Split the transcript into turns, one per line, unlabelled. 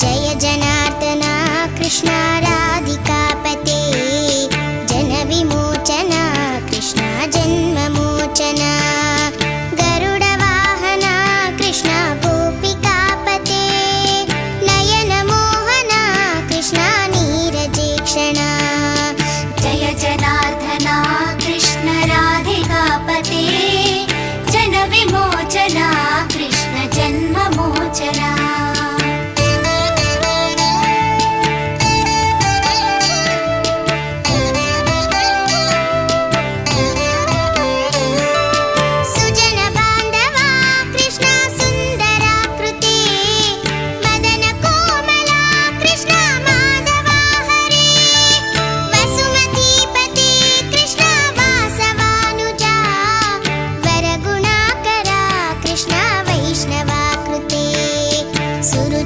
Jai जनार्दना Krishna राधिकापते। जनविमोचना Krishna जन्ममोचना गरुडवाहना Krishna गोपिकापते। नयनमोहना Krishna नीरजेक्षणा
Jai जनार्दना Krishna राधिकापते। जनविमोचना Krishna जन्ममोचना
する